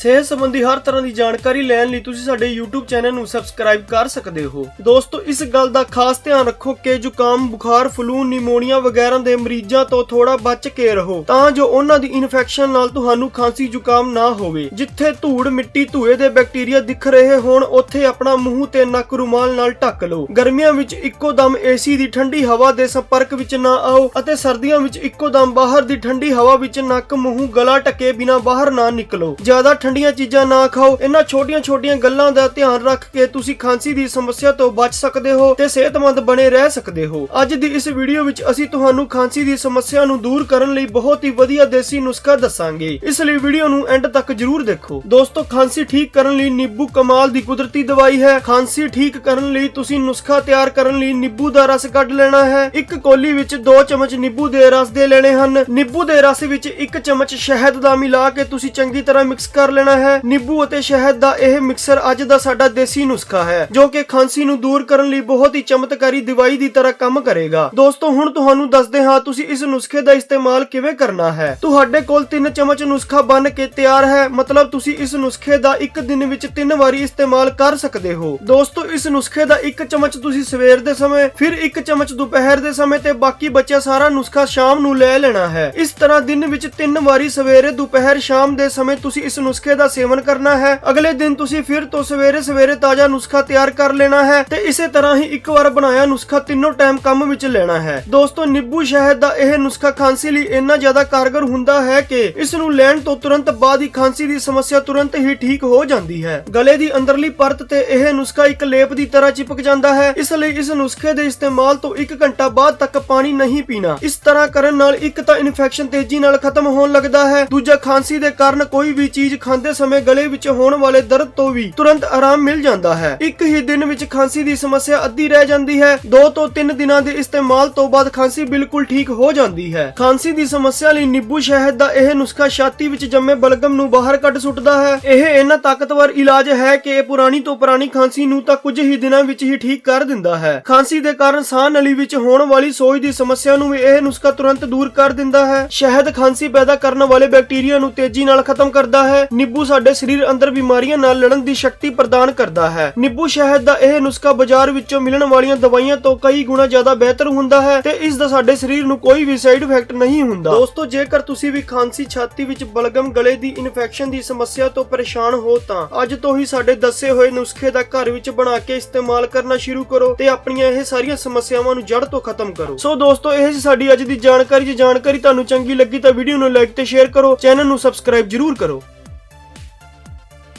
ਸਿਹਤ ਸੰਬੰਧੀ ਹਰ ਤਰ੍ਹਾਂ ਦੀ ਜਾਣਕਾਰੀ ਲੈਣ ਲਈ ਤੁਸੀਂ ਸਾਡੇ YouTube ਚੈਨਲ ਨੂੰ ਸਬਸਕ੍ਰਾਈਬ ਕਰ ਸਕਦੇ ਹੋ। ਦੋਸਤੋ, ਇਸ ਗੱਲ ਦਾ ਖਾਸ ਧਿਆਨ ਰੱਖੋ ਕਿ ਜ਼ੁਕਾਮ, ਬੁਖਾਰ, ਫਲੂ, ਨਿਮੋਨੀਆ ਵਗੈਰਾ ਦੇ ਮਰੀਜ਼ਾਂ ਤੋਂ ਥੋੜਾ ਬਚ ਕੇ ਰਹੋ, ਤਾਂ ਜੋ ਉਹਨਾਂ ਦੀ ਇਨਫੈਕਸ਼ਨ ਨਾਲ ਤੁਹਾਨੂੰ ਖਾਂਸੀ, ਜ਼ੁਕਾਮ ਨਾ ਹੋਵੇ। ਜਿੱਥੇ ਧੂੜ, ਮਿੱਟੀ, ਧੂਏ ਦੇ ਬੈਕਟੀਰੀਆ ਦਿਖ ਰਹੇ ਹੋਣ, ਉੱਥੇ ਆਪਣਾ ਮੂੰਹ ਤੇ ਨੱਕ ਰੁਮਾਲ ਨਾਲ ਢੱਕ ਲਓ। ਗਰਮੀਆਂ ਵਿੱਚ ਇੱਕੋ ਦਮ ਏਸੀ ਦੀ ਠੰਡੀ ਹਵਾ ਦੇ ਸੰਪਰਕ ਵਿੱਚ ਨਾ ਆਓ ਅਤੇ ਸਰਦੀਆਂ ਵਿੱਚ ਇੱਕੋ ਦਮ ਬਾਹਰ ਦੀ ਠੰਡੀ ਹਵਾ ਵਿੱਚ ਨੱਕ, ਮੂੰਹ, ਗਲਾ ਢੱਕੇ ਬਿਨਾ ਬਾਹਰ ਨਾ ਨਿਕਲੋ। ਜ਼ਿਆਦਾ ਠੰਡੀਆਂ ਚੀਜ਼ਾਂ ਨਾ ਖਾਓ, ਇਹਨਾਂ ਛੋਟੀਆਂ-ਛੋਟੀਆਂ ਗੱਲਾਂ ਦਾ ਧਿਆਨ ਰੱਖ ਕੇ ਤੁਸੀਂ ਖਾਂਸੀ ਦੀ ਸਮੱਸਿਆ ਤੋਂ ਬਚ ਸਕਦੇ ਹੋ ਤੇ ਸਿਹਤਮੰਦ ਬਣੇ ਰਹਿ ਸਕਦੇ ਹੋ। ਅੱਜ ਦੀ ਇਸ ਵੀਡੀਓ ਵਿੱਚ ਅਸੀਂ ਤੁਹਾਨੂੰ ਖਾਂਸੀ ਦੀ ਸਮੱਸਿਆ ਨੂੰ ਦੂਰ ਕਰਨ ਲਈ ਬਹੁਤ ਹੀ ਵਧੀਆ ਦੇਸੀ ਨੁਸਖਾ ਦੱਸਾਂਗੇ। ਇਸ ਲਈ ਵੀਡੀਓ ਨੂੰ ਐਂਡ ਤੱਕ ਜਰੂਰ ਦੇਖੋ। ਦੋਸਤੋ, ਖਾਂਸੀ ਠੀਕ ਕਰਨ ਲਈ ਨਿੰਬੂ ਕਮਾਲ ਦੀ ਕੁਦਰਤੀ ਦਵਾਈ ਹੈ। ਖਾਂਸੀ ਠੀਕ ਕਰਨ ਲਈ ਤੁਸੀਂ ਨੁਸਖਾ ਤਿਆਰ ਕਰਨ ਲਈ ਨਿੰਬੂ ਦਾ ਰਸ ਕੱਢ ਲੈਣਾ ਹੈ। ਇੱਕ ਕੋਲੀ ਵਿੱਚ 2 ਚਮਚ ਨਿੰਬੂ ਦੇ ਰਸ ਦੇ ਲੈਣੇ ਹਨ। ਨਿੰਬੂ ਦੇ ਰਸ ਵਿੱਚ 1 ਚਮਚ ਸ਼ਹਿਦ ਦਾ ਮਿਲਾ ਕੇ ਤੁਸੀਂ ਚੰਗੀ ਤਰ੍ਹਾਂ ਮਿਕਸ ਕਰ ਲੈਣਾ ਹੈ। ਨਿੰਬੂ ਅਤੇ ਸ਼ਹਿਦ ਦਾ ਇਹ ਮਿਕਸਰ ਅੱਜ ਦਾ ਸਾਡਾ ਦੇਸੀ ਨੁਸਖਾ ਹੈ, ਜੋ ਕਿ ਖਾਂਸੀ ਨੂੰ ਦੂਰ ਕਰਨ ਲਈ ਬਹੁਤ ਹੀ ਚਮਤਕਾਰੀ ਦਵਾਈ ਦੀ ਤਰ੍ਹਾਂ ਕੰਮ ਕਰੇਗਾ। ਦੋਸਤੋ, ਹੁਣ ਤੁਹਾਨੂੰ ਦੱਸਦੇ ਹਾਂ ਤੁਸੀਂ ਇਸ ਨੁਸਖੇ ਦਾ ਇਸਤੇਮਾਲ ਕਿਵੇਂ ਕਰਨਾ ਹੈ। ਤੁਹਾਡੇ ਕੋਲ 3 ਚਮਚ ਨੁਸਖਾ ਬਣ ਕੇ ਤਿਆਰ ਹੈ, ਮਤਲਬ ਤੁਸੀਂ ਇਸ ਨੁਸਖੇ ਦਾ ਇੱਕ ਦਿਨ ਵਿੱਚ 3 ਵਾਰੀ ਇਸਤੇਮਾਲ ਕਰ ਸਕਦੇ ਹੋ। ਦੋਸਤੋ, ਇਸ ਨੁਸਖੇ ਦਾ ਇੱਕ ਚਮਚ ਤੁਸੀਂ ਸਵੇਰ ਦੇ ਸਮੇਂ, ਫਿਰ ਇੱਕ ਚਮਚ ਦੁਪਹਿਰ ਦੇ ਸਮੇਂ ਤੇ ਬਾਕੀ ਬਚਿਆ ਸਾਰਾ ਨੁਸਖਾ ਸ਼ਾਮ ਨੂੰ ਲੈ ਲੈਣਾ ਹੈ। ਇਸ ਤਰ੍ਹਾਂ ਦਿਨ ਵਿੱਚ 3 ਵਾਰੀ ਸਵੇਰੇ ਦੁਪਹਿਰ ਸ਼ਾਮ ਦੇ ਸਮੇਂ ਤੁਸੀਂ ਇਸ ਨੁਸਖੇ ਨੁਸਖੇ ਦਾ ਸੇਵਨ ਕਰਨਾ ਹੈ। ਅਗਲੇ ਦਿਨ ਤੁਸੀਂ ਫਿਰ ਤੋਂ ਸਵੇਰੇ ਸਵੇਰੇ ਤਾਜ਼ਾ ਨੁਸਖਾ ਤਿਆਰ ਕਰ ਲੈਣਾ ਹੈ ਤੇ ਇਸੇ ਤਰ੍ਹਾਂ ਹੀ ਇੱਕ ਵਾਰ ਬਣਾਇਆ ਨੁਸਖਾ ਤਿੰਨੋਂ ਟਾਈਮ ਕੰਮ ਵਿੱਚ ਲੈਣਾ ਹੈ। ਦੋਸਤੋ, ਨਿੰਬੂ ਸ਼ਹਿਦ ਦਾ ਇਹ ਨੁਸਖਾ ਖਾਂਸੀ ਲਈ ਇੰਨਾ ਜ਼ਿਆਦਾ ਕਾਰਗਰ ਹੁੰਦਾ ਹੈ ਕਿ ਇਸ ਨੂੰ ਲੈਣ ਤੋਂ ਤੁਰੰਤ ਬਾਅਦ ਹੀ ਖਾਂਸੀ ਦੀ ਸਮੱਸਿਆ ਤੁਰੰਤ ਹੀ ਠੀਕ ਹੋ ਜਾਂਦੀ ਹੈ। ਗਲੇ ਦੀ ਅੰਦਰਲੀ ਪਰਤ ਤੇ ਇਹ ਨੁਸਖਾ ਇੱਕ ਲੇਪ ਦੀ ਤਰ੍ਹਾਂ ਚਿਪਕ ਜਾਂਦਾ ਹੈ। ਇਸ ਲਈ ਇਸ ਨੁਸਖੇ ਦੇ ਇਸਤੇਮਾਲ ਤੋਂ 1 ਘੰਟਾ ਬਾਅਦ ਤੱਕ ਪਾਣੀ ਨਹੀਂ ਪੀਣਾ। ਇਸ ਤਰ੍ਹਾਂ ਕਰਨ ਨਾਲ ਇੱਕ ਤਾਂ ਇਨਫੈਕਸ਼ਨ ਤੇਜ਼ੀ ਨਾਲ ਖਤਮ ਹੋਣ ਲੱਗਦਾ ਹੈ। ਦੂਜਾ, ਖਾਂਸੀ ਦੇ ਕਾਰਨ ਕੋਈ ਵੀ ਚੀਜ਼ ਖਾਂਦੇ ਸਮੇਂ ਗਲੇ ਵਿੱਚ ਹੋਣ ਵਾਲੇ ਦਰਦ ਤੋਂ ਵੀ ਤੁਰੰਤ ਆਰਾਮ ਮਿਲ ਜਾਂਦਾ ਹੈ। ਇੱਕ ਹੀ ਦਿਨ ਵਿੱਚ ਖਾਂਸੀ ਦੀ ਸਮੱਸਿਆ ਅੱਧੀ ਰਹਿ ਜਾਂਦੀ ਹੈ। 2 ਤੋਂ 3 ਦਿਨਾਂ ਦੇ ਇਸਤੇਮਾਲ ਤੋਂ ਬਾਅਦ ਖਾਂਸੀ ਬਿਲਕੁਲ ਠੀਕ ਹੋ ਜਾਂਦੀ ਹੈ। ਖਾਂਸੀ ਦੀ ਸਮੱਸਿਆ ਲਈ ਨਿੰਬੂ ਸ਼ਹਿਦ ਦਾ ਇਹ ਨੁਸਖਾ ਛਾਤੀ ਵਿੱਚ ਜੰਮੇ ਬਲਗਮ ਨੂੰ ਬਾਹਰ ਕੱਢ ਸੁੱਟਦਾ ਹੈ। ਇਹ ਇੰਨਾ ਤਾਕਤਵਰ ਇਲਾਜ ਹੈ ਕਿ ਇਹ ਪੁਰਾਣੀ ਤੋਂ ਪੁਰਾਣੀ ਖਾਂਸੀ ਨੂੰ ਤਾਂ ਕੁਝ ਹੀ ਦਿਨਾਂ ਵਿੱਚ ਹੀ ਠੀਕ ਕਰ ਦਿੰਦਾ ਹੈ। ਖਾਂਸੀ ਦੇ ਕਾਰਨ ਸਾਹ ਨਲੀ ਵਿੱਚ ਹੋਣ ਵਾਲੀ ਸੋਜ ਦੀ ਸਮੱਸਿਆ ਨੂੰ ਵੀ ਇਹ ਨੁਸਖਾ ਤੁਰੰਤ ਦੂਰ ਕਰ ਦਿੰਦਾ ਹੈ। ਸ਼ਹਿਦ ਖਾਂਸੀ ਪੈਦਾ ਕਰਨ ਵਾਲੇ ਬੈਕਟੀਰੀਆ ਨੂੰ ਤੇਜ਼ੀ ਨਾਲ ਖਤਮ ਕਰਦਾ ਹੈ। ਨਿੰਬੂ ਸਾਡੇ ਸਰੀਰ ਅੰਦਰ ਬਿਮਾਰੀਆਂ ਨਾਲ ਲੜਨ ਦੀ ਸ਼ਕਤੀ ਪ੍ਰਦਾਨ ਕਰਦਾ ਹੈ। ਨਿੰਬੂ ਸ਼ਹਿਦ ਦਾ ਇਹ ਨੁਸਖਾ ਬਾਜ਼ਾਰ ਵਿੱਚੋਂ ਮਿਲਣ ਵਾਲੀਆਂ ਦਵਾਈਆਂ ਤੋਂ ਕਈ ਗੁਣਾ ਜ਼ਿਆਦਾ ਬਿਹਤਰ ਹੁੰਦਾ ਹੈ ਤੇ ਇਸ ਦਾ ਸਾਡੇ ਸਰੀਰ ਨੂੰ ਕੋਈ ਵੀ ਸਾਈਡ ਇਫੈਕਟ ਨਹੀਂ ਹੁੰਦਾ। ਦੋਸਤੋ, ਜੇਕਰ ਤੁਸੀਂ ਵੀ ਖਾਂਸੀ ਛਾਤੀ ਵਿੱਚ ਬਲਗਮ ਗਲੇ ਦੀ ਇਨਫੈਕਸ਼ਨ ਦੀ ਸਮੱਸਿਆ ਤੋਂ ਪਰੇਸ਼ਾਨ ਹੋ ਤਾਂ ਅੱਜ ਤੋਂ ਹੀ ਸਾਡੇ ਦੱਸੇ ਹੋਏ ਨੁਸਖੇ ਦਾ ਘਰ ਵਿੱਚ ਬਣਾ ਕੇ ਇਸਤੇਮਾਲ ਕਰਨਾ ਸ਼ੁਰੂ ਕਰੋ ਤੇ ਆਪਣੀਆਂ ਇਹ ਸਾਰੀਆਂ ਸਮੱਸਿਆਵਾਂ ਨੂੰ ਜੜ ਤੋਂ ਖਤਮ ਕਰੋ। ਸੋ ਦੋਸਤੋ, ਇਹ ਸੀ ਸਾਡੀ ਅੱਜ ਦੀ ਜਾਣਕਾਰੀ। ਜੇ ਜਾਣਕਾਰੀ ਤੁਹਾਨੂੰ ਚੰਗੀ ਲੱਗੀ ਤਾਂ ਵੀਡੀਓ ਨੂੰ ਲਾਈਕ ਤੇ ਸ਼ੇਅਰ ਕਰੋ, ਚੈਨਲ ਨੂੰ ਸਬਸਕ੍ਰਾਈਬ ਜਰੂਰ ਕਰੋ।